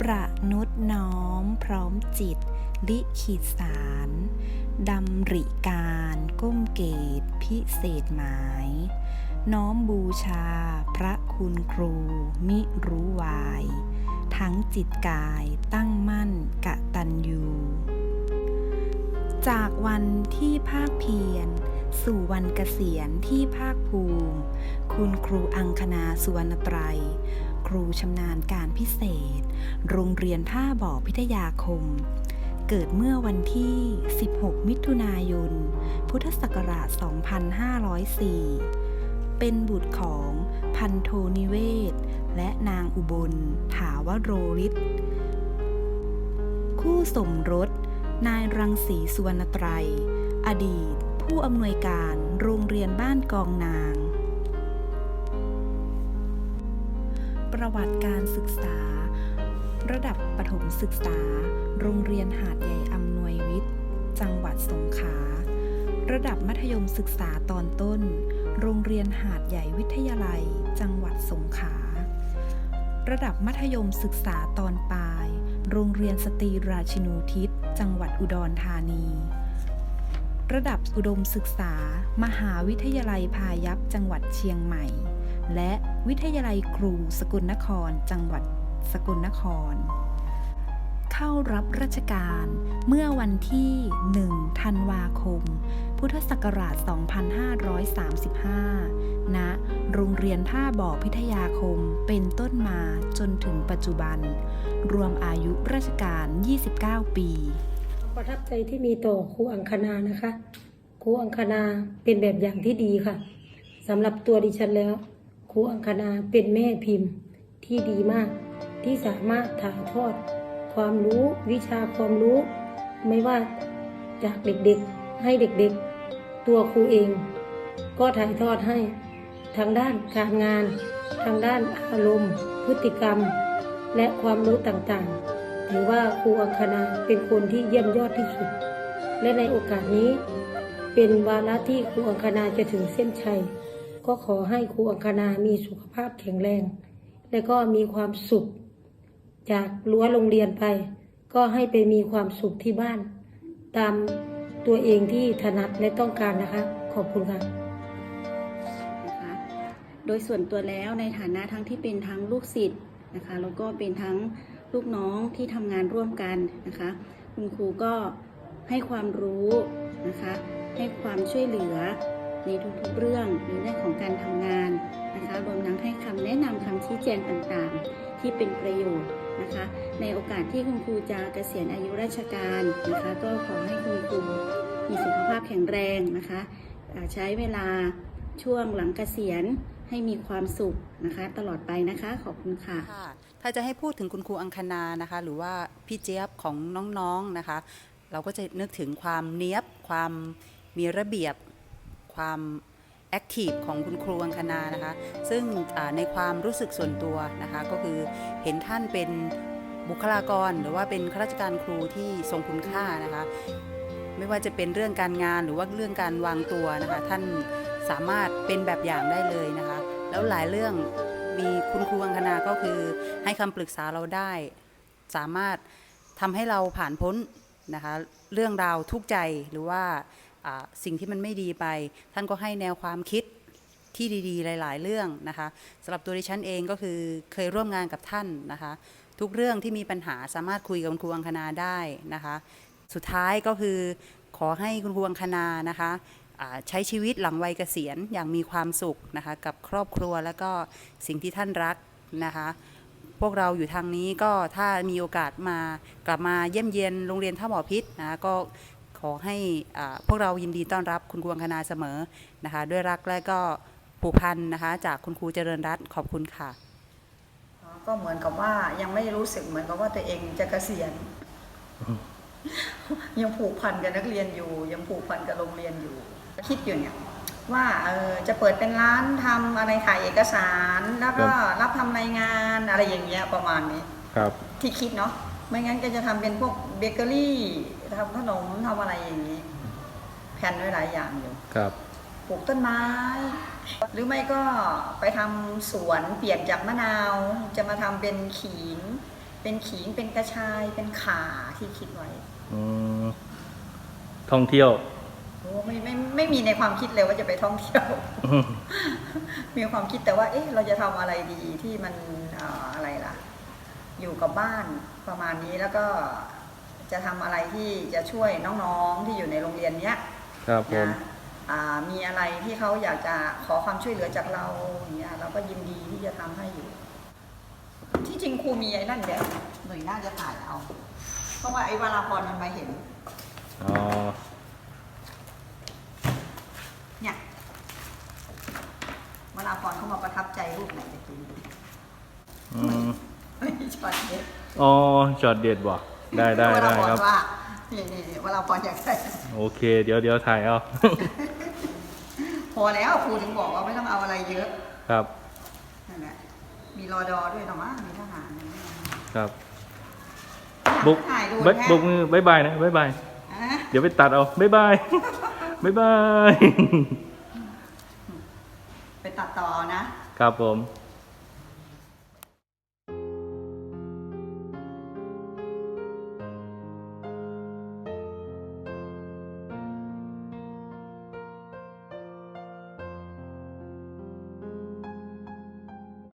ประนุษน้อมพร้อมจิต ลิขิตสารดำริการก้มเกตพิเศษหมาย น้อมบูชาพระคุณครูมิรู้วาย ทั้งจิตกายตั้งมั่นกะตัญญูจากวันที่ภาคเพียร สู่วันเกษียณที่ภาคภูมิ คุณครูอังคณาสุวรรณไตร ครูชำนาญการพิเศษ โรงเรียนท่าบ่อพิทยาคม เกิดเมื่อวันที่ 16 มิถุนายน พุทธศักราช 2504 เป็นบุตรของพันโทนิเวศ และนางอุบล ถาวโรริศคู่สมรส นายรังสีสุวรรณไตร อดีต ผู้อำนวยการโรงเรียนบ้านกองนาง ประวัติการศึกษา ระดับประถมศึกษา โรงเรียนหาดใหญ่อำนวยวิทย์ จังหวัดสงขลาระดับมัธยมศึกษาตอนต้น โรงเรียนหาดใหญ่วิทยาลัย จังหวัดสงขลาระดับมัธยมศึกษาตอนปลาย โรงเรียนสตรีราชินูทิศ จังหวัดอุดรธานี ระดับอุดมศึกษา มหาวิทยาลัยพายัพจังหวัดเชียงใหม่ และวิทยาลัยครูสกลนคร จังหวัดสกลนคร เข้ารับราชการเมื่อวันที่ 1 ธันวาคม พุทธศักราช 2535 ณ โรงเรียนท่าบ่อพิทยาคมเป็นต้นมาจนถึงปัจจุบัน รวมอายุราชการ 29 ปีประทับใจที่มีต่อครูอังคณานะคะ ครูอังคณาเป็นแบบอย่างที่ดีค่ะสำหรับตัวดิฉันแล้ว รูอังคณาเป็นแม่พิมพ์ที่ดีมากที่สามารถถ่ายทอด ความรู้วิชาความรู้ ไม่ว่าจากเด็กๆให้เด็กๆ ตัวครูเอง ก็ถ่ายทอดให้ทางด้านการงาน ทางด้านอารมณ์ พฤติกรรม และความรู้ต่างๆ ถือว่าครูอังคณาเป็นคนที่เยี่ยมยอดที่สุด และในโอกาสนี้ เป็นวาระที่ครูอังคณาจะถึงเส้นชัย ก็ขอให้ครูอังคณามีสุขภาพแข็งแรง และก็มีความสุข จากรั้วโรงเรียนไป ก็ให้ไปมีความสุขที่บ้าน ตามตัวเองที่ถนัดและต้องการนะคะ ขอบคุณค่ะนะคะโดยส่วนตัวแล้วในฐานะทั้งที่เป็นทั้งลูกศิษย์นะคะแล้วก็เป็นทั้งลูกน้องที่ทำงานร่วมกันนะคะ คุณครูก็ให้ความรู้นะคะ ให้ความช่วยเหลือ ในทุกๆเรื่องในเรื่องของการทำงานนะคะรวมทั้งให้คำแนะนำคำชี้แจงต่างๆ ที่เป็นประโยชน์นะคะ ในโอกาสที่คุณครูจะเกษียณอายุราชการนะคะ ก็ขอให้คุณครูมีสุขภาพแข็งแรงนะคะใช้เวลาช่วงหลังเกษียณให้มีความสุขนะคะ ตลอดไปนะคะขอบคุณค่ะ ถ้าจะให้พูดถึงคุณครูอังคณานะคะ หรือว่าพี่เจี๊ยบของน้องๆนะคะ เราก็จะนึกถึงความเนี้ยบความมีระเบียบ ความแอคทีฟของคุณครูอังคณานะคะ ซึ่งในความรู้สึกส่วนตัวนะคะ ก็คือเห็นท่านเป็นบุคลากร หรือว่าเป็นข้าราชการครูที่ทรงคุณค่านะคะ ไม่ว่าจะเป็นเรื่องการงานหรือว่าเรื่องการวางตัวนะคะ ท่านสามารถเป็นแบบอย่างได้เลยนะคะ แล้วหลายเรื่องมีคุณครูอังคณาก็คือให้คำปรึกษาเราได้ สามารถทำให้เราผ่านพ้นนะคะ เรื่องราวทุกใจหรือว่า สิ่งที่มันไม่ดีไป ท่านก็ให้แนวความคิดที่ดีๆ หลาย ๆ เรื่องนะคะสำหรับตัวดิฉันเองก็คือเคยร่วมงานกับท่านนะคะ ทุกเรื่องที่มีปัญหาสามารถคุยกับคุณครูอังคณาได้นะคะ สุดท้ายก็คือขอให้คุณครูอังคณานะคะใช้ชีวิตหลังวัยเกษียณอย่างมีความสุขนะคะ กับครอบครัวแล้วก็สิ่งที่ท่านรักนะคะ พวกเราอยู่ทางนี้ก็ถ้ามีโอกาสมากลับมาเยี่ยมเยียนโรงเรียนท่าบ่อพิษนะคะก็ ขอให้อ่าพวกเรายินดีต้อนรับคุณครูอังคณาเสมอนะคะ ด้วยรักและก็ผูกพันนะคะ จากคุณครูเจริญรัตน์ขอบคุณค่ะอ๋อก็เหมือนกับว่ายังไม่รู้สึกเหมือนกับว่าตัวเองจะเกษียณยังผูกพันกับนักเรียนอยู่ ยังผูกพันกับโรงเรียนอยู่ คิดอยู่เนี่ยว่าเออจะเปิดเป็นร้านทำอะไรถ่ายเอกสารแล้วก็รับทำรายงานอะไรอย่างเงี้ยประมาณนี้ครับ ที่คิดเนาะไม่งั้นก็จะทำเป็นพวกเบเกอรี่ ทำขนมทำอะไรอย่างนี้แผนไว้หลายอย่างอยู่ครับ ปลูกต้นไม้ หรือไม่ก็ไปทำสวนเปลี่ยนจากมะนาว จะมาทำเป็นขิงเเป็นขิงเป็นกระชายเป็นข่าที่คิดไว้อืมท่องเที่ยวโอ้ไม่ไม่ไม่มีในความคิดเลยว่าจะไปท่องเที่ยว อืมมีความคิดแต่ว่า เอ๊ะ เราจะทำอะไรดีที่มันเอ่ออะไรล่ะ อยู่กับบ้านประมาณนี้แล้วก็ จะทำอะไรที่จะช่วยน้องๆที่อยู่ในโรงเรียนเนี้ยครับผม นะอ่ามีอะไรที่เขาอยากจะขอความช่วยเหลือจากเราอย่างเงี้ยเราก็ยินดีที่จะทำให้อยู่ ที่จริงครูมีไอ้นั่นเดี๋ยวหน่วยน่าจะถ่ายเอา เพราะว่าไอ้วราพรมันมาเห็น อ๋อ เนี่ย วราพรเขามาประทับใจรูปไหนจะกินอืม ไม่ช็อตเด็ดอ๋อช็อตเด็ดบ่ ได้ได้วได้ราพครรับว่านี่นี่นี่วราพรอยากใส่โอเค เดี๋ยวเดี๋ยวถ่ายเอาพอแล้วครูถึงบอกว่าไม่ต้องเอาอะไรเยอะ ครับนั่นแหละมีรอดอด้วยหรอมั้งมีทหารครับบุกถ่ายดูบ๊ายแค่บุกมือบายบายนะบายบายอะเดี๋ยวไปตัดเอาบายบายบายบาย ไปตัดต่อนะ ครับผม